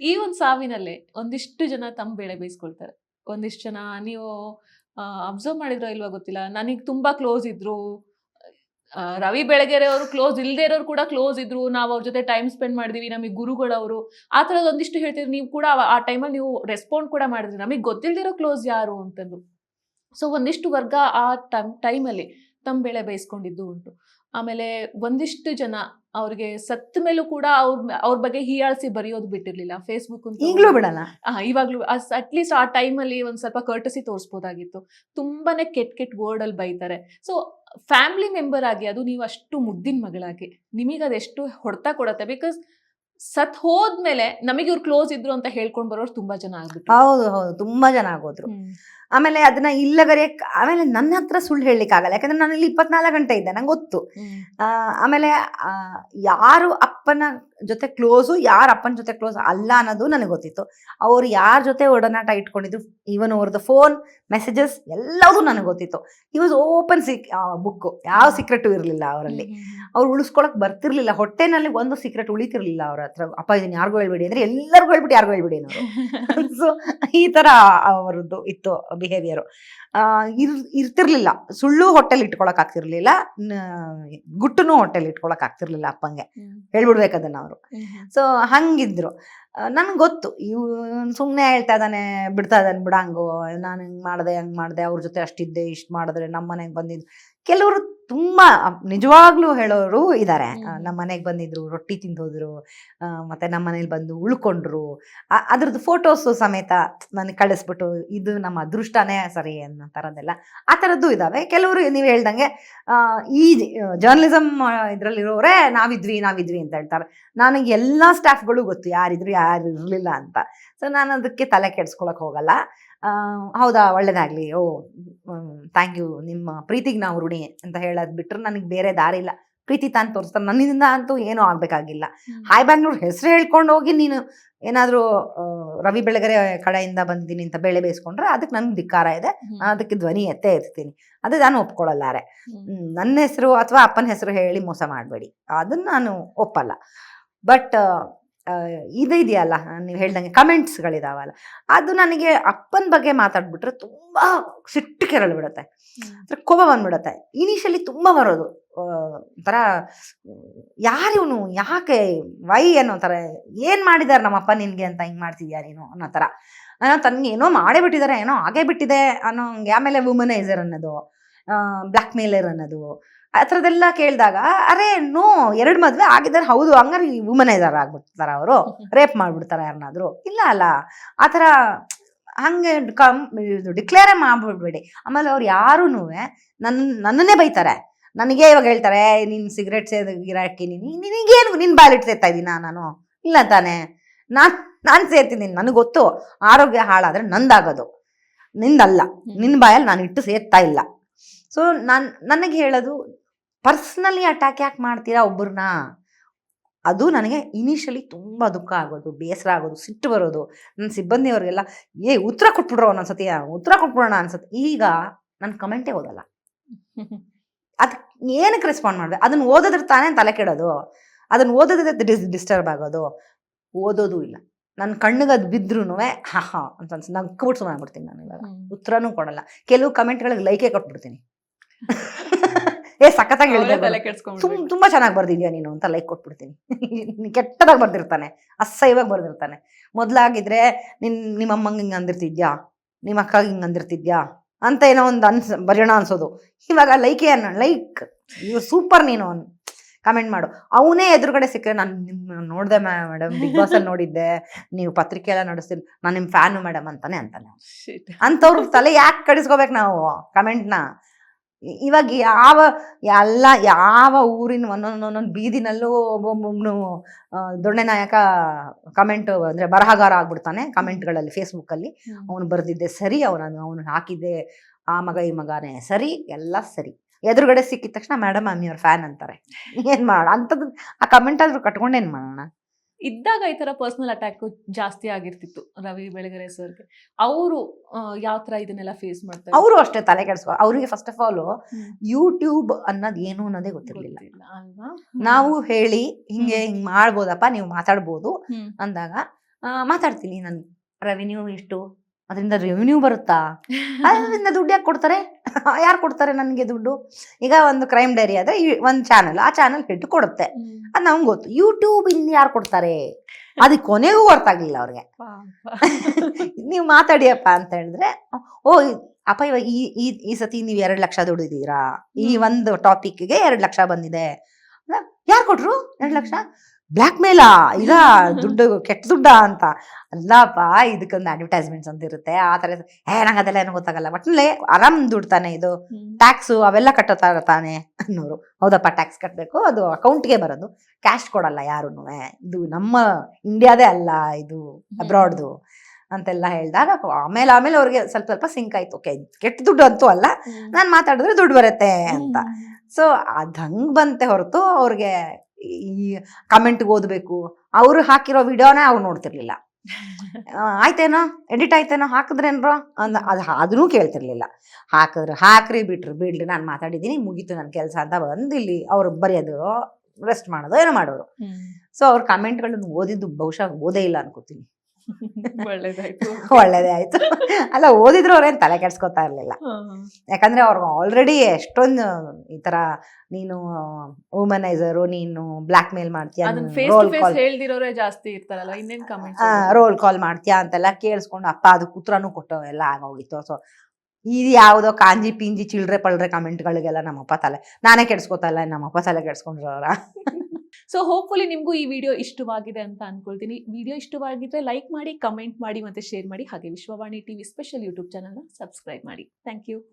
ಈ ಒಂದು ಸಾವಿನಲ್ಲೇ ಒಂದಿಷ್ಟು ಜನ ತಮ್ಮ ಬೆಳೆ ಬೇಯಿಸ್ಕೊಳ್ತಾರೆ. ಒಂದಿಷ್ಟು ಜನ ನೀವು ಅಬ್ಸರ್ವ್ ಮಾಡಿದ್ರೋ ಇಲ್ವಾ ಗೊತ್ತಿಲ್ಲ. ನನಗೆ ತುಂಬಾ ಕ್ಲೋಸ್ ಇದ್ರು. ರವಿ ಬೆಳಗೆರೆ ಅವರು ಕ್ಲೋಸ್ ಇಲ್ಲದೆ ಇರೋರು ಕೂಡ ಕ್ಲೋಸ್ ಇದ್ರು. ನಾವು ಅವ್ರ ಜೊತೆ ಟೈಮ್ ಸ್ಪೆಂಡ್ ಮಾಡಿದೀವಿ. ನಮಗೆ ಗುರುಗಳವರು. ಆ ಥರದ್ದು ಒಂದಿಷ್ಟು ಹೇಳ್ತಿದ್ರು. ನೀವು ಕೂಡ ಆ- ಆ ಟೈಮಲ್ಲಿ ನೀವು ರೆಸ್ಪಾಂಡ್ ಕೂಡ ಮಾಡಿದ್ರಿ. ನಮಗೆ ಗೊತ್ತಿಲ್ಲದಿರೋ ಕ್ಲೋಸ್ ಯಾರು ಅಂತಂದು. ಸೊ ಒಂದಿಷ್ಟು ವರ್ಗ ಆ ಟೈಮ್ ಟೈಮಲ್ಲಿ ತಮ್ಮ ಬೆಳೆ ಬೇಯಿಸ್ಕೊಂಡಿದ್ದು ಉಂಟು. ಆಮೇಲೆ ಒಂದಿಷ್ಟು ಜನ ಅವ್ರಿಗೆ ಸತ್ತ ಮೇಲೂ ಕೂಡ ಅವ್ರ ಅವ್ರ ಬಗ್ಗೆ ಹೀಯಾಳಿಸಿ ಬರೆಯೋದು ಬಿಟ್ಟಿರ್ಲಿಲ್ಲ. ಫೇಸ್ಬುಕ್ ಈಗಲೂ ಬಿಡಲ್ಲ? ಇವಾಗ್ಲೂ ಅಟ್ಲೀಸ್ಟ್ ಆ ಟೈಮಲ್ಲಿ ಒಂದ್ ಸ್ವಲ್ಪ ಕರ್ಟಸಿ ತೋರಿಸ್ಬೋದಾಗಿತ್ತು. ತುಂಬಾನೇ ಕೆಟ್ಟ ಕೆಟ್ಟ ವರ್ಡ್ ಅಲ್ಲಿ ಬೈತಾರೆ. ಸೊ ಫ್ಯಾಮಿಲಿ ಮೆಂಬರ್ ಆಗಿ ಅದು ನೀವು ಅಷ್ಟು ಮುದ್ದಿನ ಮಗಳಾಗಿ ನಿಮಗೆ ಅದೆಷ್ಟು ಹೊಡ್ತಾ ಕೊಡತ್ತೆ? ಬಿಕಾಸ್ ಸತ್ ಹೋದ್ಮೇಲೆ ನಮಗೆ ಇವ್ರು ಕ್ಲೋಸ್ ಇದ್ರು ಅಂತ ಹೇಳ್ಕೊಂಡ್ ಬರೋರು ತುಂಬಾ ಜನ ಆಗ್ಬಿಟ್ಟು ಹೌದು ಹೌದು. ತುಂಬಾ ಜನ ಆಗೋದ್ರು. ಆಮೇಲೆ ಅದನ್ನ ಇಲ್ಲಗರೆ ಆಮೇಲೆ ನನ್ನ ಹತ್ರ ಸುಳ್ಳು ಹೇಳಲಿಕ್ಕೆ ಆಗಲ್ಲ ಯಾಕಂದ್ರೆ ನಾನು ಇಲ್ಲಿ ಇಪ್ಪತ್ನಾಲ್ಕು ಗಂಟೆ ಇದ್ದೆ ನಂಗೆ ಗೊತ್ತು. ಆ, ಆಮೇಲೆ ಯಾರು ಅಪ್ಪನ ಜೊತೆ ಕ್ಲೋಸು ಯಾರು ಅಪ್ಪನ ಜೊತೆ ಕ್ಲೋಸ್ ಅಲ್ಲ ಅನ್ನೋದು ನನಗೆ ಗೊತ್ತಿತ್ತು. ಅವ್ರು ಯಾರ ಜೊತೆ ಒಡನಾಟ ಇಟ್ಕೊಂಡಿದ್ರು ಈವನ್ ಅವ್ರದ್ದು ಫೋನ್ ಮೆಸೇಜಸ್ ಎಲ್ಲದೂ ನನಗೆ ಗೊತ್ತಿತ್ತು. ಈ ವಾಸ್ ಓಪನ್ ಸಿಕ್ ಬುಕ್ಕು ಯಾವ ಸೀಕ್ರೆಟು ಇರಲಿಲ್ಲ ಅವರಲ್ಲಿ. ಅವ್ರು ಉಳಿಸ್ಕೊಳಕ್ಕೆ ಬರ್ತಿರ್ಲಿಲ್ಲ. ಹೊಟ್ಟೆನಲ್ಲಿ ಒಂದು ಸೀಕ್ರೆಟ್ ಉಳಿತಿರ್ಲಿಲ್ಲ ಅವ್ರ ಹತ್ರ. ಅಪ್ಪ ಇದನ್ನ ಯಾರಿಗೂ ಹೇಳ್ಬಿಡಿ ಅಂದರೆ ಎಲ್ಲರಿಗೂ ಹೇಳ್ಬಿಟ್ಟು ಯಾರಿಗೂ ಹೇಳ್ಬಿಡಿ ಅನ್ನೋರು. ಸೊ ಈ ಥರ ಅವರದ್ದು ಇತ್ತು ಬಿಹೇವಿಯರು ಇರ್ ಇರ್ತಿರ್ಲಿಲ್ಲ. ಸುಳ್ಳು ಹೊಟ್ಟೆಲಿ ಇಟ್ಕೊಳಕ್ ಆಗ್ತಿರ್ಲಿಲ್ಲ. ಗುಟ್ಟನ್ನು ಗುಟ್ಟುನು ಹೊಟ್ಟೆಲಿ ಇಟ್ಕೊಳಕ್ ಆಗ್ತಿರ್ಲಿಲ್ಲ ಅಪ್ಪಂಗೆ. ಹೇಳ್ಬಿಡ್ಬೇಕು ಅದನ್ನ ಅವರು ಸೊ ಹಂಗಿದ್ರು. ನನ್ಗೆ ಗೊತ್ತು. ಇವ್ ಸುಮ್ಮನೆ ಹೇಳ್ತಾ ಇದ್ದಾನೆ ಬಿಡ್ತಾ ಇದ್ದಾನೆ ಬಿಡಂಗು ನಾನು ಹಿಂಗೆ ಮಾಡಿದೆ ಹಂಗೆ ಮಾಡಿದೆ ಅವ್ರ ಜೊತೆ ಅಷ್ಟಿದ್ದೆ ಇಷ್ಟು ಮಾಡಿದ್ರೆ ನಮ್ಮ ಮನೆಗೆ ಬಂದಿದ್ದು ಕೆಲವರು ತುಂಬ ನಿಜವಾಗ್ಲೂ ಹೇಳೋರು ಇದ್ದಾರೆ. ನಮ್ಮ ಮನೆಗೆ ಬಂದಿದ್ರು ರೊಟ್ಟಿ ತಿಂದು ಹೋದ್ರು ಮತ್ತೆ ನಮ್ಮ ಮನೇಲಿ ಬಂದು ಉಳ್ಕೊಂಡ್ರು. ಅದ್ರದ್ದು ಫೋಟೋಸು ಸಮೇತ ನನಗೆ ಕಳಿಸ್ಬಿಟ್ಟು ಇದು ನಮ್ಮ ಅದೃಷ್ಟನೇ ಸರಿ ಅನ್ನೋ ಥರದ್ದೆಲ್ಲ ಆ ಥರದ್ದು ಇದ್ದಾವೆ ಕೆಲವರು ನೀವು ಹೇಳ್ದಂಗೆ ಈ ಜರ್ನಲಿಸಮ್ ಇದರಲ್ಲಿರೋರೇ ನಾವಿದ್ವಿ ನಾವಿದ್ವಿ ಅಂತ ಹೇಳ್ತಾರೆ. ನನಗೆ ಎಲ್ಲ ಸ್ಟಾಫ್ಗಳು ಗೊತ್ತು ಯಾರಿದ್ರು ಯಾರು. ಇರಲಿಲ್ಲ ಅಂತ. ಸೊ ನಾನು ಅದಕ್ಕೆ ತಲೆ ಕೆಡ್ಸ್ಕೊಳಕ್ ಹೋಗಲ್ಲ. ಆ, ಹೌದಾ ಒಳ್ಳೇದಾಗ್ಲಿ. ಓ ಥ್ಯಾಂಕ್ ಯು ನಿಮ್ಮ ಪ್ರೀತಿಗೆ ನಾವು ಋಣಿ ಅಂತ ಹೇಳೋದು ಬಿಟ್ರೆ ನನಗೆ ಬೇರೆ ದಾರಿ ಇಲ್ಲ. ಪ್ರೀತಿ ತಾನು ತೋರಿಸ್ತಾರೆ ನನ್ನಿಂದ ಅಂತೂ ಏನೂ ಆಗ್ಬೇಕಾಗಿಲ್ಲ. ಹಾಯ್ ಬ್ಯಾಂಗ್ಳೂರ್ ಹೆಸರು ಹೇಳ್ಕೊಂಡು ಹೋಗಿ ನೀನು ಏನಾದರೂ ರವಿ ಬೆಳಗರೆ ಕಡೆಯಿಂದ ಬಂದಿದ್ದೀನಿ ಅಂತ ಬೆಳೆ ಬೇಯಿಸ್ಕೊಂಡ್ರೆ ಅದಕ್ಕೆ ನನ್ಗೆ ಧಿಕ್ಕಾರ ಇದೆ. ನಾನು ಅದಕ್ಕೆ ಧ್ವನಿ ಎತ್ತೇ ಇರ್ತೀನಿ. ಅದು ನಾನು ಒಪ್ಕೊಳ್ಳಲ್ಲಾರೆ. ಹ್ಮ್, ನನ್ನ ಹೆಸರು ಅಥವಾ ಅಪ್ಪನ ಹೆಸರು ಹೇಳಿ ಮೋಸ ಮಾಡಬೇಡಿ. ಅದನ್ನ ನಾನು ಒಪ್ಪಲ್ಲ. ಬಟ್ ಇದು ಇದೆಯಲ್ಲ ನೀವು ಹೇಳ್ದಂಗೆ ಕಮೆಂಟ್ಸ್ಗಳಿದಾವಲ್ಲ ಅದು ನನಗೆ ಅಪ್ಪನ ಬಗ್ಗೆ ಮಾತಾಡ್ಬಿಟ್ರೆ ತುಂಬ ಸಿಟ್ಟು ಕೆರಳು ಬಿಡುತ್ತೆ. ಅಂದ್ರೆ ಕೋಪ ಬಂದ್ಬಿಡುತ್ತೆ. ಇನಿಷಿಯಲಿ ತುಂಬ ಬರೋದು. ಒಂಥರ ಯಾರಿವನು ಯಾಕೆ? ವೈ ಅನ್ನೋ ಥರ ಏನು ಮಾಡಿದ್ದಾರೆ ನಮ್ಮಪ್ಪ ನಿನಗೆ ಅಂತ ಹಿಂಗೆ ಮಾಡ್ತಿದ್ಯಾ ನೀನು ಅನ್ನೋ ಥರ. ಅನ್ನೋ ತನ್ಗೆ ಏನೋ ಮಾಡೇ ಬಿಟ್ಟಿದ್ದಾರೆ ಏನೋ ಆಗೇ ಬಿಟ್ಟಿದೆ ಅನ್ನೋ ಹಂಗೆ ಆಮೇಲೆ ವುಮನೈಸರ್ ಅನ್ನೋದು. ಬ್ಲ್ಯಾಕ್ ಮೇಲರ್ ಅನ್ನೋದು. ಆ ಥರದ್ದೆಲ್ಲ ಕೇಳಿದಾಗ ಅರೆ ನೋ ಎರಡು ಮದುವೆ ಆಗಿದ್ದಾರೆ. ಹೌದು ಹಂಗಾರೆ ಇದಾರ ಆಗ್ಬಿಡ್ತಾರ ಅವರು. ರೇಪ್ ಮಾಡ್ಬಿಡ್ತಾರ ಯಾರನ್ನಾದ್ರು. ಇಲ್ಲ ಅಲ್ಲ. ಆ ಥರ ಹಂಗೆ ಕಮ್ ಇದು ಡಿಕ್ಲೇರೇ ಮಾಡ್ಬಿಡ್ಬೇಡಿ. ಆಮೇಲೆ ಅವ್ರು ಯಾರೂ ನನ್ನ ನನ್ನನ್ನೇ ಬೈತಾರೆ. ನನಗೆ ಇವಾಗ ಹೇಳ್ತಾರೆ ನಿನ್ ಸಿಗರೇಟ್ ಸೇದ ಗಿರಾಕಿ ನೀನು ನಿನಗೇನು ನಿನ್ನ ಬಾಲಿಟ್ಟು ಸೇರ್ತಾ ಇದ್ದೀನಾ ನಾನು? ಇಲ್ಲ ತಾನೇ. ನಾನು ನಾನು ಸೇರ್ತೀನಿ ನನಗೆ ಗೊತ್ತು. ಆರೋಗ್ಯ ಹಾಳಾದ್ರೆ ನಂದಾಗೋದು. ನಿಂದಲ್ಲ. ನಿನ್ನ ಬಾಯಲ್ಲಿ ನಾನು ಇಟ್ಟು ಸೇರ್ತಾ ಇಲ್ಲ. ಸೊ ನಾನು ನನಗೆ ಹೇಳೋದು ಪರ್ಸ್ನಲಿ ಅಟ್ಯಾಕ್ ಯಾಕೆ ಮಾಡ್ತೀರಾ ಒಬ್ಬರನ್ನ ಅದು ನನಗೆ ಇನಿಷಿಯಲಿ ತುಂಬ ದುಃಖ ಆಗೋದು ಬೇಸರ ಆಗೋದು ಸಿಟ್ಟು ಬರೋದು. ನನ್ನ ಸಿಬ್ಬಂದಿಯವ್ರಿಗೆಲ್ಲ ಏ ಉತ್ತರ ಕೊಟ್ಬಿಡ್ರೋ ಒಂದೊಂದ್ಸತಿ ಉತ್ತರ ಕೊಟ್ಬಿಡೋಣ ಅನ್ಸತ್ತೆ. ಈಗ ನನ್ನ ಕಮೆಂಟೇ ಓದಲ್ಲ. ಅದಕ್ಕೆ ಏನಕ್ಕೆ ರೆಸ್ಪಾಂಡ್ ಮಾಡಿದೆ? ಅದನ್ನ ಓದಿದ್ರೆ ತಾನೇ ತಲೆ ಕೆಡೋದು. ಅದನ್ನ ಓದೋದ್ರೆ ಡಿಸ್ ಡಿಸ್ಟರ್ಬ್ ಆಗೋದು. ಓದೋದು ಇಲ್ಲ. ನನ್ನ ಕಣ್ಣಿಗೆ ಅದು ಬಿದ್ರೂ ಹಾ ಹಾ ಅಂತ ಅನ್ಸ್ ನಗ್ಬಿಟ್ಟು ಸುಮ್ಮನೆ ಆಗ್ಬಿಡ್ತೀನಿ ನಾನು ಇವಾಗ. ಉತ್ತರನೂ ಕೊಡಲ್ಲ. ಕೆಲವು ಕಮೆಂಟ್ಗಳಿಗೆ ಲೈಕೇ ಕೊಟ್ಬಿಡ್ತೀನಿ. ಏ ಸಖತ್ತಾಗಿ ತುಂಬಾ ಚೆನ್ನಾಗಿ ಬರ್ದಿದ್ಯಾ ನೀನು ಅಂತ ಲೈಕ್ ಕೊಟ್ಬಿಡ್ತೀನಿ. ಕೆಟ್ಟದಾಗ ಬರ್ದಿರ್ತಾನೆ. ಅಸಹ್ಯವಾಗಿ ಬರ್ದಿರ್ತಾನೆ. ಮೊದ್ಲಾಗಿದ್ರೆ ನಿನ್ ನಿಮ್ಮ ಅಮ್ಮಂಗೆ ಹಿಂಗೆ ಅಂದಿರ್ತಿದ್ಯಾ? ನಿಮ್ಮ ಅಕ್ಕಗೆ ಹಿಂಗೆ ಅಂದಿರ್ತಿದ್ಯಾ? ಅಂತ ಏನೋ ಒಂದು ಅನ್ಸ್ ಬರೆಯೋಣ ಅನ್ಸೋದು. ಇವಾಗ ಲೈಕೇ ಅನ್ನ ಲೈಕ್ ಇವ್ ಸೂಪರ್ ನೀನು ಕಮೆಂಟ್ ಮಾಡು. ಅವನೇ ಎದುರುಗಡೆ ಸಿಕ್ಕರೆ ನಾನು ನಿಮ್ಮ ನೋಡಿದೆ ಮೇಡಮ್ ಬಿಗ್ ಬಾಸ್ ಅಲ್ಲಿ ನೋಡಿದ್ದೆ. ನೀವು ಪತ್ರಿಕೆ ಎಲ್ಲ ನಡೆಸ್ತೀನಿ ನಾನು ನಿಮ್ಮ ಫ್ಯಾನು ಮೇಡಮ್ ಅಂತಾನೆ ಅಂತಾನೆ. ಅಂತವ್ರ ತಲೆ ಯಾಕೆ ಕಡಿಸ್ಕೋಬೇಕು ನಾವು? ಕಮೆಂಟ್ನ ಇವಾಗ ಯಾವ ಎಲ್ಲ ಯಾವ ಊರಿನ ಒಂದೊಂದು ಒಂದೊಂದು ಬೀದಿನಲ್ಲೂ ಒಬ್ಬೊಬ್ಬನು ದೊಣ್ಣೆ ನಾಯಕ ಕಮೆಂಟ್ ಅಂದರೆ ಬರಹಗಾರ ಆಗ್ಬಿಡ್ತಾನೆ ಕಮೆಂಟ್ಗಳಲ್ಲಿ ಫೇಸ್ಬುಕ್ಕಲ್ಲಿ. ಅವನು ಬರೆದಿದ್ದೆ ಸರಿ ಅವನನ್ನು ಅವನು ಹಾಕಿದ್ದೆ ಆ ಮಗ ಈ ಮಗನೇ ಸರಿ ಎಲ್ಲ ಸರಿ. ಎದುರುಗಡೆ ಸಿಕ್ಕಿದ ತಕ್ಷಣ ಮೇಡಮ್ ಅಮ್ಮಿಯವ್ರ ಯುವರ್ ಫ್ಯಾನ್ ಅಂತಾರೆ. ಏನು ಮಾಡೋಣ ಅಂಥದ್ದು ಆ ಕಮೆಂಟ್ ಆದರೂ ಕಟ್ಕೊಂಡೇನು ಮಾಡೋಣ? ಇದ್ದಾಗ ಈ ತರ ಪರ್ಸನಲ್ ಅಟ್ಯಾಕ್ ಜಾಸ್ತಿ ಆಗಿರ್ತಿತ್ತು ರವಿ ಬೆಳಗೆರೆ ಸರ್ಗೆ. ಅವರು ಯಾವ ತರ ಇದನ್ನೆಲ್ಲ ಫೇಸ್ ಮಾಡ್ತಾರೆ? ಅವರು ಅಷ್ಟೇ ತಲೆ ಕೆಡಿಸ್ಕೊ ಅವರಿಗೆ ಫಸ್ಟ್ ಆಫ್ ಆಲ್ ಯೂಟ್ಯೂಬ್ ಅನ್ನೋದು ಏನು ಅನ್ನೋದೇ ಗೊತ್ತಿರಲಿಲ್ಲ. ಅಲ್ವಾ? ನಾವು ಹೇಳಿ ಹಿಂಗೆ ಹಿಂಗ್ ಮಾಡ್ಬೋದಪ್ಪ ನೀವು ಮಾತಾಡ್ಬೋದು ಅಂದಾಗ ಮಾತಾಡ್ತೀನಿ ನಾನು. ರೆವಿನ್ಯೂ ಇಷ್ಟು? ಅದರಿಂದ ರೆವಿನ್ಯೂ ಬರುತ್ತಾ? ಅದರಿಂದ ದುಡ್ಡು ಯಾಕೆ ಕೊಡ್ತಾರೆ? ಯಾರು ಕೊಡ್ತಾರೆ ನನಗೆ ದುಡ್ಡು? ಈಗ ಒಂದು ಕ್ರೈಮ್ ಡೈರಿ ಆದ್ರೆ ಒಂದು ಚಾನಲ್ ಆ ಚಾನಲ್ ಹಿಟ್ಟು ಕೊಡುತ್ತೆ. ಅದು ನಮ್ಗೆ ಗೊತ್ತು. ಯೂಟ್ಯೂಬ್ ಇಂದ ಯಾರು ಕೊಡ್ತಾರೆ? ಅದಕ್ಕೆ ಕೊನೆಗೂ ಅರ್ಥ ಆಗ್ಲಿಲ್ಲ ಅವ್ರಿಗೆ. ನೀವು ಮಾತಾಡಿಯಪ್ಪ ಅಂತ ಹೇಳಿದ್ರೆ ಓ ಅಪ್ಪ ಇವಾಗ ಈ ಈ ಈ ಸತಿ ನೀವು ಎರಡು ಲಕ್ಷ ದುಡಿದೀರಾ ಈ. ಒಂದು ಟಾಪಿಕ್ಗೆ ಎರಡು ಲಕ್ಷ ಬಂದಿದೆ. ಯಾರು ಕೊಟ್ರು? ಎರಡು ಲಕ್ಷ? ಬ್ಲ್ಯಾಕ್ ಮೇಲಾ ಇಲ್ಲ ದುಡ್ಡು ಕೆಟ್ಟ ದುಡ್ಡ ಅಂತ. ಅಲ್ಲಪ್ಪ ಇದಕ್ಕೊಂದು ಅಡ್ವರ್ಟೈಸ್ಮೆಂಟ್ಸ್ ಅಂತ ಇರುತ್ತೆ. ಆ ತರ ಏ ನಂಗೆ ಅದೆಲ್ಲ ಏನು ಗೊತ್ತಾಗಲ್ಲ. ಒಟ್ಟಿನಲ್ಲಿ ಆರಾಮ್ ದುಡ್ ತಾನೆ ಇದು. ಟ್ಯಾಕ್ಸು ಅವೆಲ್ಲ ಕಟ್ಟೋತಾ ತಾನೆ ಅನ್ನೋರು. ಹೌದಪ್ಪ ಟ್ಯಾಕ್ಸ್ ಕಟ್ಟಬೇಕು ಅದು ಅಕೌಂಟ್ಗೆ ಬರೋದು. ಕ್ಯಾಶ್ ಕೊಡಲ್ಲ ಯಾರು ಇದು ನಮ್ಮ ಇಂಡಿಯಾದೇ ಅಲ್ಲ ಇದು ಅಬ್ರಾಡ್ದು ಅಂತೆಲ್ಲ ಹೇಳಿದಾಗ ಆಮೇಲೆ ಆಮೇಲೆ ಅವ್ರಿಗೆ ಸ್ವಲ್ಪ ಸ್ವಲ್ಪ ಸಿಂಕ್ ಆಯ್ತು. ಓಕೆ ಕೆಟ್ಟ ದುಡ್ಡು ಅಂತೂ ಅಲ್ಲ. ನಾನು ಮಾತಾಡಿದ್ರೆ ದುಡ್ಡು ಬರುತ್ತೆ ಅಂತ. ಸೊ ಅದ್ ಹಂಗ್ ಬಂತೆ ಹೊರತು ಅವ್ರಿಗೆ ಈ ಕಮೆಂಟ್ಗೆ ಓದಬೇಕು. ಅವರು ಹಾಕಿರೋ ವಿಡಿಯೋನೇ ಅವ್ರು ನೋಡ್ತಿರ್ಲಿಲ್ಲ. ಆಯ್ತೇನೋ? ಎಡಿಟ್ ಆಯ್ತೇನೋ? ಹಾಕಿದ್ರೇನ್ರೋ? ಅಂದ ಅದು ಅದನ್ನೂ ಕೇಳ್ತಿರ್ಲಿಲ್ಲ. ಹಾಕಿದ್ರೆ ಹಾಕ್ರಿ ಬಿಟ್ರಿ ಬಿಡ್ರಿ ನಾನು ಮಾತಾಡಿದ್ದೀನಿ ಮುಗೀತು ನನ್ನ ಕೆಲಸ ಅಂತ ಬಂದು ಇಲ್ಲಿ ಅವ್ರು ಬರೆಯೋದು ರೆಸ್ಟ್ ಮಾಡೋದು ಏನೋ ಮಾಡೋರು. ಸೊ ಅವ್ರ ಕಮೆಂಟ್ಗಳನ್ನ ಓದಿದ್ದು ಬಹುಶಃ ಓದೇ ಇಲ್ಲ ಅನ್ಕೋತೀನಿ. ಒಳ್ಳೇದಾಯ್ತು. ಒಳ್ಳೇದೇ ಆಯ್ತು ಅಲ್ಲ ಓದಿದ್ರು ಅವ್ರೇನ್ ತಲೆ ಕೆಡ್ಸ್ಕೊತಾ ಇರ್ಲಿಲ್ಲ. ಯಾಕಂದ್ರೆ ಅವ್ರಿಗೆ ಆಲ್ರೆಡಿ ಎಷ್ಟೊಂದು ಈ ತರ ನೀನು ವುಮನೈಸರು ನೀನು ಬ್ಲಾಕ್ ಮೇಲ್ ಮಾಡ್ತೀಯ ಜಾಸ್ತಿ ಇರ್ತಾರಲ್ಲ ರೋಲ್ ಕಾಲ್ ಮಾಡ್ತೀಯಾ ಅಂತೆಲ್ಲ ಕೇಳಿಸ್ಕೊಂಡು ಅಪ್ಪ ಅದು ಉತ್ತರನೂ ಕೊಟ್ಟು ಎಲ್ಲ ಆಗೋಗಿತ್ತು. ಸೊ ಇದು ಯಾವುದೋ ಕಾಂಜಿ ಪಿಂಜಿ ಚಿಲ್ಡ್ರೆ ಪಳ್ರೆ ಕಮೆಂಟ್ಗಳಿಗೆಲ್ಲ ನಮ್ಮಪ್ಪ ತಲೆ ನಾನೇ ಕೆಡ್ಸ್ಕೊತಾ ಇಲ್ಲ ನಮ್ಮಪ್ಪ ತಲೆ ಕೆಡ್ಸ್ಕೊಂಡ್ರವ್ರ ಸೊ ಹೋಪ್ಫುಲಿ ನಿಮಗೂ ಈ ವಿಡಿಯೋ ಇಷ್ಟವಾಗಿದೆ ಅಂತ ಅನ್ಕೊಳ್ತೀನಿ. ವಿಡಿಯೋ ಇಷ್ಟವಾಗಿದ್ರೆ ಲೈಕ್ ಮಾಡಿ ಕಮೆಂಟ್ ಮಾಡಿ ಮತ್ತೆ ಶೇರ್ ಮಾಡಿ. ಹಾಗೆ ವಿಶ್ವವಾಣಿ ಟಿವಿ ಸ್ಪೆಷಲ್ ಯೂಟ್ಯೂಬ್ ಚಾನಲ್ನ ಸಬ್ಸ್ಕ್ರೈಬ್ ಮಾಡಿ. Thank you